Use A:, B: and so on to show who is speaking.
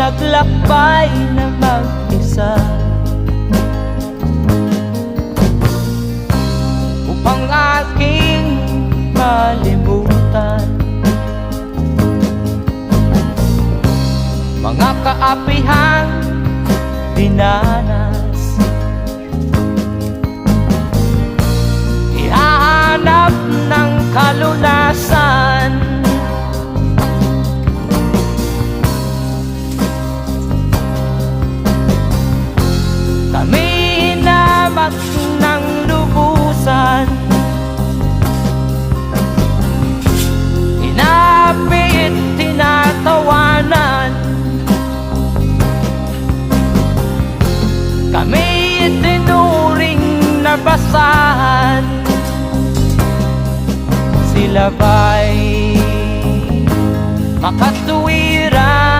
A: naglakbay na mag-isa. Upang aking malimutan. Mga kaapihang dinanas Kami hinamak ng lubusan. Inapit, tinatawanan. Kami itinuring na basahan Sila ba'y makatuwid